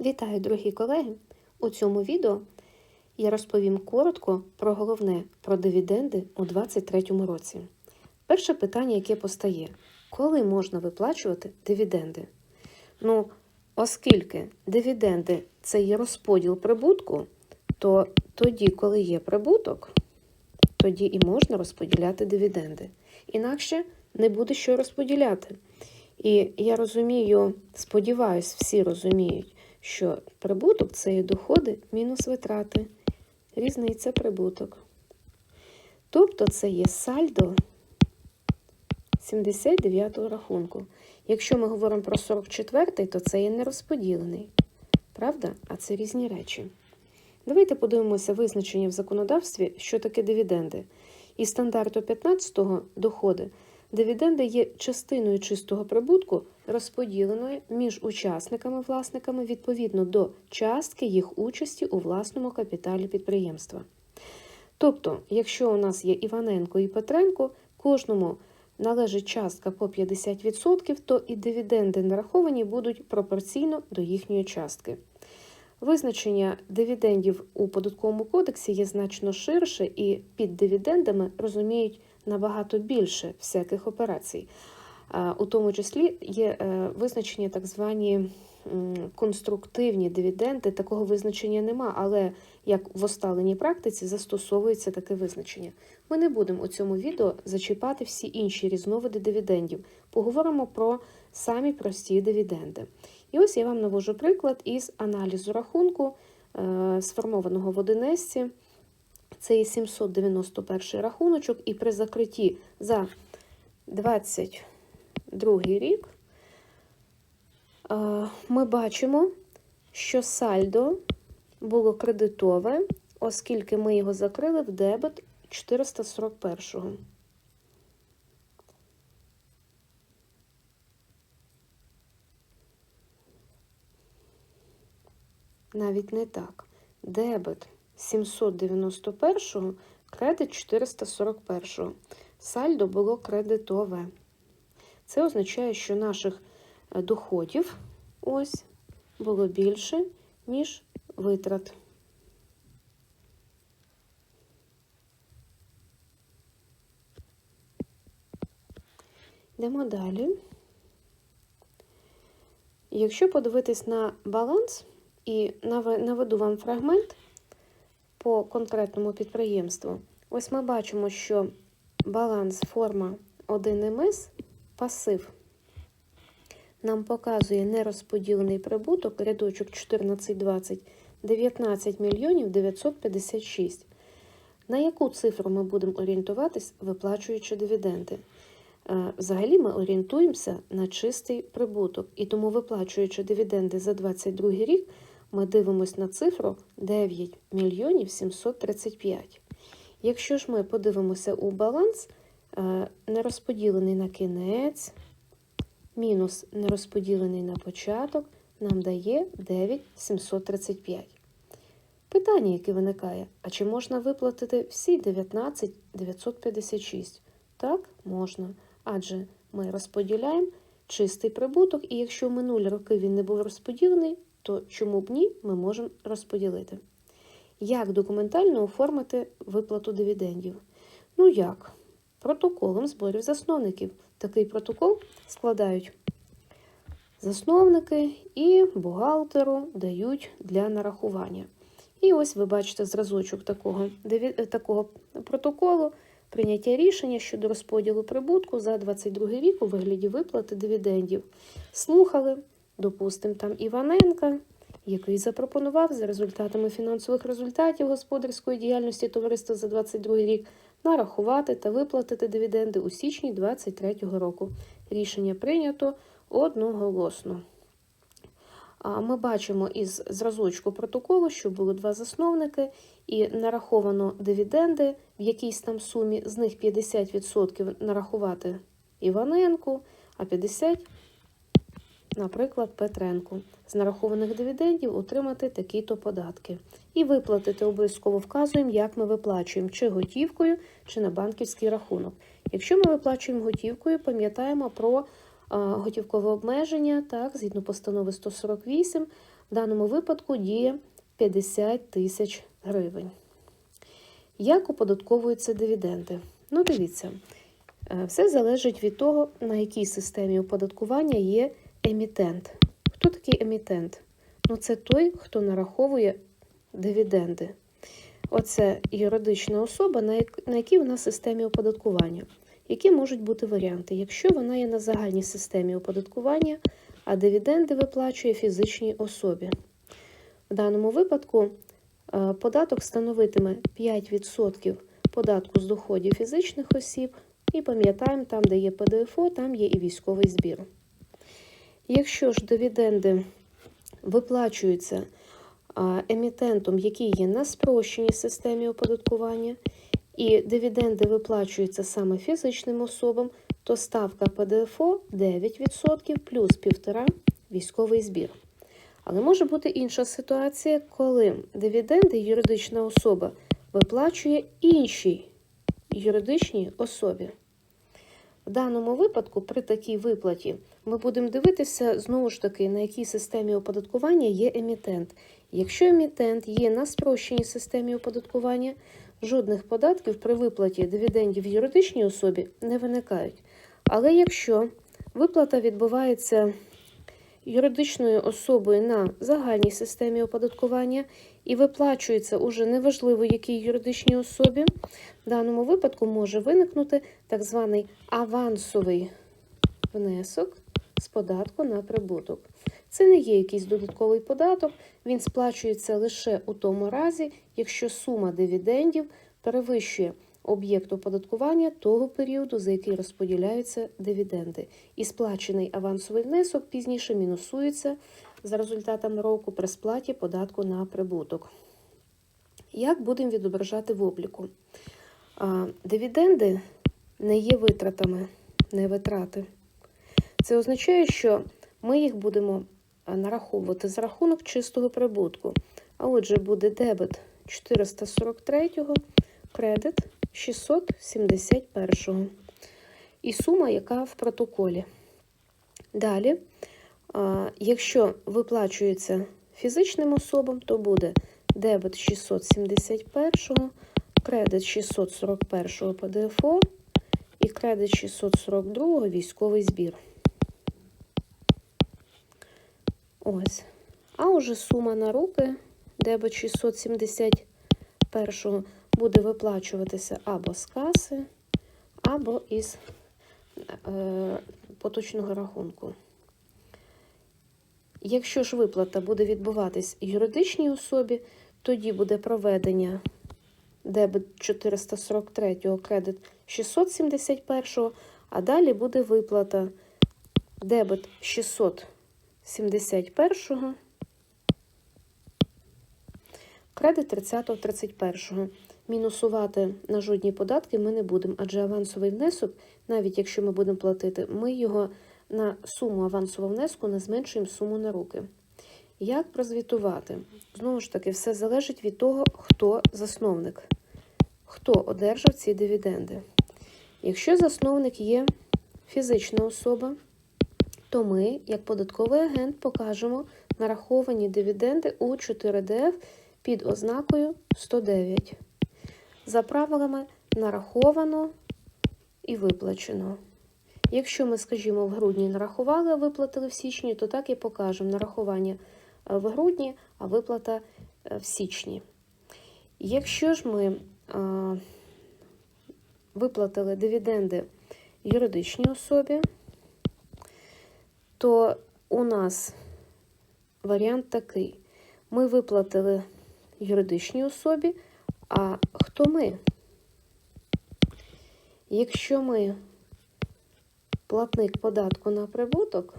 Вітаю, дорогі колеги! У цьому відео я розповім коротко про головне про дивіденди у 2023 році. Перше питання, яке постає: коли можна виплачувати дивіденди? Ну, оскільки дивіденди це є розподіл прибутку, то тоді, коли є прибуток, тоді і можна розподіляти дивіденди. Інакше не буде що розподіляти. І я розумію, сподіваюсь, всі розуміють, що прибуток це є доходи мінус витрати. Різниця прибуток. Тобто це є сальдо 79-го рахунку. Якщо ми говоримо про 44-й, то це є нерозподілений. Правда? А це різні речі. Давайте подивимося визначення в законодавстві, що таке дивіденди. Із стандарту 15-го доходи Дивіденди є частиною чистого прибутку, розподіленої між учасниками-власниками відповідно до частки їх участі у власному капіталі підприємства. Тобто, якщо у нас є Іваненко і Петренко, кожному належить частка по 50%, то і дивіденди нараховані будуть пропорційно до їхньої частки. Визначення дивідендів у податковому кодексі є значно ширше, і під дивідендами розуміють набагато більше всяких операцій. У тому числі є е, визначення так звані конструктивні дивіденди. Такого визначення нема, але як в осталеній практиці застосовується таке визначення. Ми не будемо у цьому відео зачіпати всі інші різновиди дивідендів. Поговоримо про самі прості дивіденди. І ось я вам навожу приклад із аналізу рахунку, е, сформованого в Одинесці. Це і 791 рахуночок, і при закритті за 22 рік е, ми бачимо, що сальдо було кредитове, оскільки ми його закрили в дебет 441-го. Навіть не так. Дебет 791, кредит 441. Сальдо було кредитове. Це означає, що наших е, доходів ось було більше, ніж витрат. Йдемо далі. Якщо подивитись на баланс і наведу вам фрагмент, по конкретному підприємству. Ось ми бачимо, що баланс форма 1 МС пасив нам показує нерозподілений прибуток, рядочок 1420, 19 мільйонів 956. На яку цифру ми будемо орієнтуватись, виплачуючи дивіденди? Е, взагалі ми орієнтуємося на чистий прибуток, і тому, виплачуючи дивіденди за 2022 рік, ми дивимося на цифру 9 мільйонів 735. Якщо ж ми подивимося у баланс, е, нерозподілений на кінець, мінус нерозподілений на початок, нам дає 9,735. Питання, яке виникає: а чи можна виплатити всі 19 956? Так, можна. Адже ми розподіляємо чистий прибуток, і якщо в минулі роки він не був розподілений, то чому б ні, ми можемо розподілити. Як документально оформити виплату дивідендів? Ну як? Протоколом зборів засновників. Такий протокол складають засновники і бухгалтеру дають для нарахування. І ось ви бачите зразочок такого, такого протоколу. Прийняття рішення щодо розподілу прибутку за 22 рік у вигляді виплати дивідендів. Слухали, допустимо, там Іваненка, який запропонував за результатами фінансових результатів господарської діяльності товариства за 22 рік нарахувати та виплатити дивіденди у січні 2023 року. Рішення прийнято одноголосно. Ми бачимо із зразочку протоколу, що було два засновники, і нараховано дивіденди в якійсь там сумі, з них 50% нарахувати Іваненку, а 50% наприклад, Петренку, з нарахованих дивідендів отримати такі-то податки. І виплатити обов'язково вказуємо, як ми виплачуємо, чи готівкою, чи на банківський рахунок. Якщо ми виплачуємо готівкою, пам'ятаємо про готівкове обмеження, так, згідно постанови 148, В даному випадку діє 50 тисяч гривень. Як оподатковуються дивіденди? Ну, дивіться, е, все залежить від того, на якій системі оподаткування є емітент. Хто такий емітент? Ну, це той, хто нараховує дивіденди. Оце юридична особа, на як- на якій вона системі оподаткування. Які можуть бути варіанти? Якщо вона є на загальній системі оподаткування, а дивіденди виплачує фізичній особі. В даному випадку е, податок становитиме 5% податку з доходів фізичних осіб, і пам'ятаємо, там, де є ПДФО, там є і військовий збір. Якщо ж дивіденди виплачуються емітентом, який є на спрощеній системі оподаткування, і дивіденди виплачуються саме фізичним особам, то ставка ПДФО 9% плюс 1,5% військовий збір. Але може бути інша ситуація, коли дивіденди юридична особа виплачує іншій юридичній особі. В даному випадку, при такій виплаті, ми будемо дивитися знову ж таки, на якій системі оподаткування є емітент. Якщо емітент є на спрощеній системі оподаткування, жодних податків при виплаті дивідендів юридичній особі не виникають. Але якщо виплата відбувається юридичною особою на загальній системі оподаткування і виплачується уже неважливо якій юридичній особі, в даному випадку може виникнути так званий авансовий внесок з податку на прибуток. Це не є якийсь додатковий податок, він сплачується лише у тому разі, якщо сума дивідендів перевищує об'єкт оподаткування того періоду, за який розподіляються дивіденди. І сплачений авансовий внесок пізніше мінусується за результатами року при сплаті податку на прибуток. Як будемо відображати в обліку? Дивіденди не є витратами, не витрати. Це означає, що ми їх будемо нараховувати за рахунок чистого прибутку. А отже, буде дебет 443, кредит 671 і сума, яка в протоколі. Далі, якщо виплачується фізичним особам, то буде дебет 671, кредит 641 ПДФО і кредит 642 військовий збір. Ось. А уже сума на руки дебет 671 буде виплачуватися або з каси, або із е, поточного рахунку. Якщо ж виплата буде відбуватись юридичній особі, тоді буде проведення дебет 443, кредит 671, а далі буде виплата дебет 671, кредит 30-31. Мінусувати на жодні податки ми не будемо, адже авансовий внесок, навіть якщо ми будемо платити, ми його на суму авансового внеску не зменшуємо суму на руки. Як прозвітувати? Знову ж таки, все залежить від того, хто засновник, хто одержав ці дивіденди. Якщо засновник є фізична особа, то ми, як податковий агент, покажемо нараховані дивіденди у 4ДФ під ознакою 109. За правилами нараховано і виплачено. Якщо ми, скажімо, в грудні нарахували, а виплатили в січні, то так і покажемо нарахування в грудні, а виплата в січні. Якщо ж ми а, виплатили дивіденди юридичній особі, то у нас варіант такий: ми виплатили юридичній особі, а хто ми? Якщо ми платник податку на прибуток,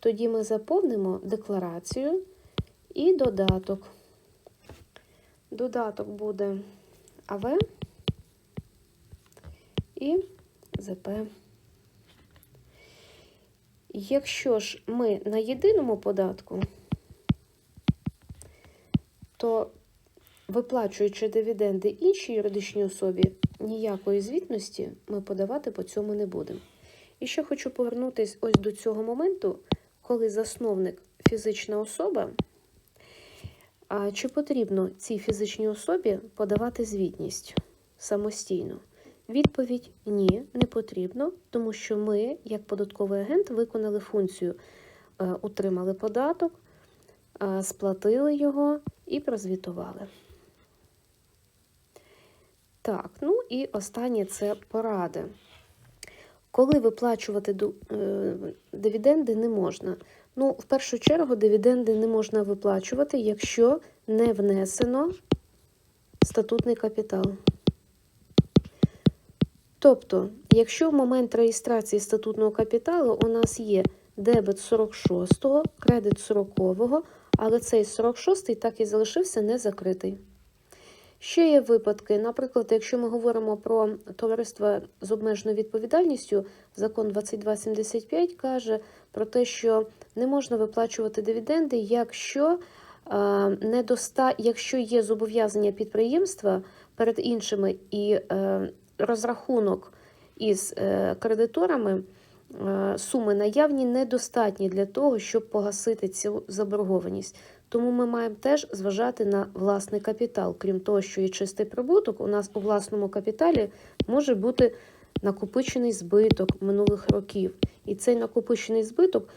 тоді ми заповнимо декларацію і додаток. Додаток буде АВ і ЗП. Якщо ж ми на єдиному податку, то виплачуючи дивіденди іншій юридичній особі, ніякої звітності ми подавати по цьому не будемо. І ще хочу повернутися ось до цього моменту, коли засновник фізична особа, а чи потрібно цій фізичній особі подавати звітність самостійно? Відповідь ні, не потрібно, тому що ми, як податковий агент, виконали функцію, е, утримали податок, е, сплатили його і прозвітували. Так, ну і останнє це поради. Коли виплачувати е, дивіденди не можна. Ну, в першу чергу, дивіденди не можна виплачувати, якщо не внесено статутний капітал. Тобто, якщо в момент реєстрації статутного капіталу у нас є дебет 46-го, кредит 40-го, але цей 46-й так і залишився не закритий. Ще є випадки, наприклад, якщо ми говоримо про товариство з обмеженою відповідальністю, закон 2275 каже про те, що не можна виплачувати дивіденди, якщо, е, недоста... якщо є зобов'язання підприємства перед іншими і е, розрахунок із е, кредиторами, е, суми наявні недостатні для того, щоб погасити цю заборгованість. Тому ми маємо теж зважати на власний капітал. Крім того, що є чистий прибуток, у нас у власному капіталі може бути накопичений збиток минулих років. І цей накопичений збиток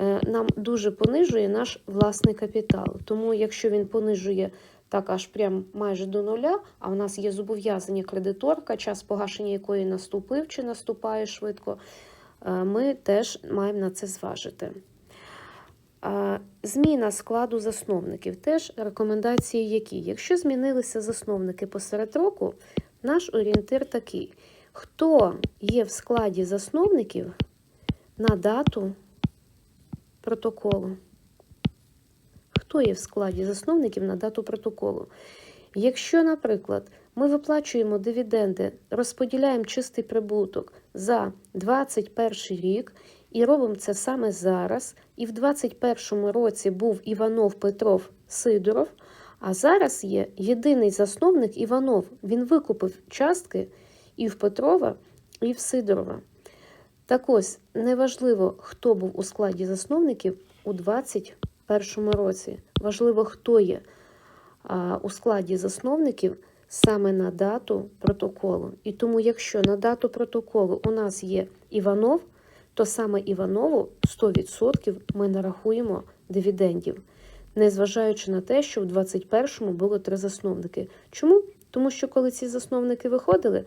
е, нам дуже понижує наш власний капітал. Тому, якщо він понижує так аж прям майже до нуля, а у нас є зобов'язання кредиторка, час погашення якої наступив чи наступає швидко, е, ми теж маємо на це зважити. Зміна складу засновників. Теж рекомендації які. Якщо змінилися засновники посеред року, наш орієнтир такий. Хто є в складі засновників на дату протоколу? Хто є в складі засновників на дату протоколу? Якщо, наприклад, ми виплачуємо дивіденди, розподіляємо чистий прибуток за 2021 рік і робимо це саме зараз, і в 2021 році був Іванов Петров Сидоров, а зараз є єдиний засновник Іванов. Він викупив частки і в Петрова, і в Сидорова. Так ось, неважливо, хто був у складі засновників у 2021 році. Важливо, хто є у складі засновників саме на дату протоколу. І тому, якщо на дату протоколу у нас є Іванов, то саме Іванову 100% ми нарахуємо дивідендів, незважаючи на те, що в 2021-му було три засновники. Чому? Тому що коли ці засновники виходили,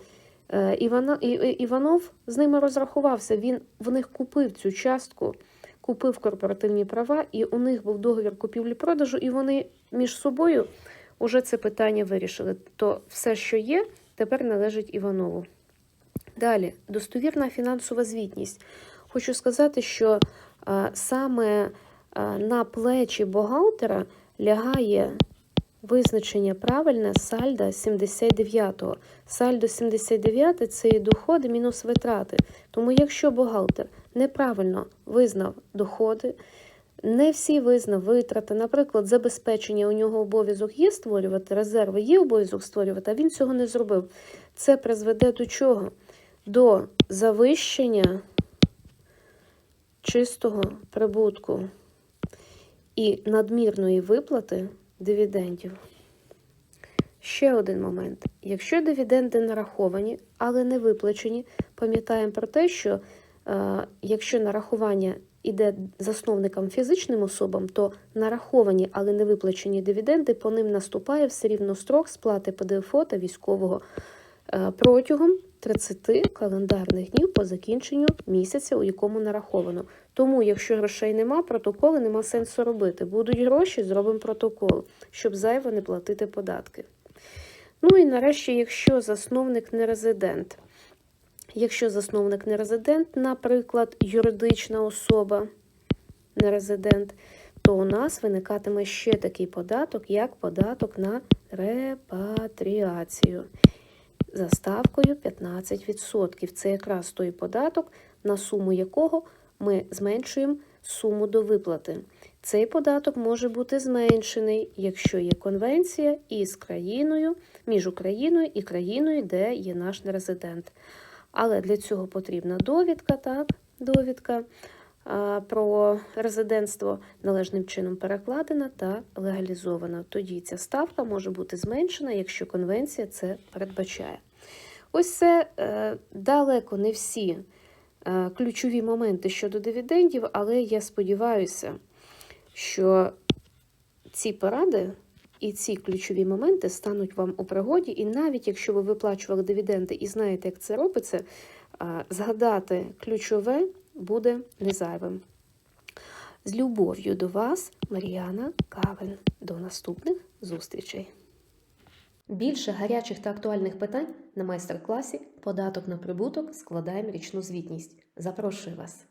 е, Іванов з ними розрахувався. Він в них купив цю частку, купив корпоративні права, і у них був договір купівлі-продажу, і вони між собою вже це питання вирішили. То все, що є, тепер належить Іванову. Далі, достовірна фінансова звітність. Хочу сказати, що саме на плечі бухгалтера лягає визначення правильне сальда 79-го. Сальдо 79 це і доходи мінус витрати. Тому якщо бухгалтер неправильно визнав доходи, не всі визнав витрати, наприклад, забезпечення у нього обов'язок є створювати, резерви є обов'язок створювати, а він цього не зробив. Це призведе до чого? До завищення чистого прибутку і надмірної виплати дивідендів. Ще один момент. Якщо дивіденди нараховані, але не виплачені, пам'ятаємо про те, що е, якщо нарахування іде засновникам фізичним особам, то нараховані, але не виплачені дивіденди, по ним наступає все рівно строк сплати ПДФО та військового е, протягом 30 календарних днів по закінченню місяця, у якому нараховано. Тому, якщо грошей нема, протоколи нема сенсу робити. Будуть гроші, зробимо протокол, щоб зайво не платити податки. Ну і нарешті, якщо засновник не резидент. Якщо засновник не резидент, наприклад, юридична особа не резидент, то у нас виникатиме ще такий податок, як податок на репатріацію за ставкою 15%. Це якраз той податок, на суму якого ми зменшуємо суму до виплати. Цей податок може бути зменшений, якщо є конвенція із країною, між Україною і країною, де є наш нерезидент. Але для цього потрібна довідка, так, довідка про резидентство належним чином перекладена та легалізована. Тоді ця ставка може бути зменшена, якщо конвенція це передбачає. Ось це е, далеко не всі ключові моменти щодо дивідендів, але я сподіваюся, що ці поради і ці ключові моменти стануть вам у пригоді, і навіть якщо ви виплачували дивіденди і знаєте, як це робиться, згадати ключове буде незайвим. З любов'ю до вас, Мар'яна Кавен. До наступних зустрічей. Більше гарячих та актуальних питань на майстер-класі Податок на прибуток складаємо річну звітність. Запрошую вас.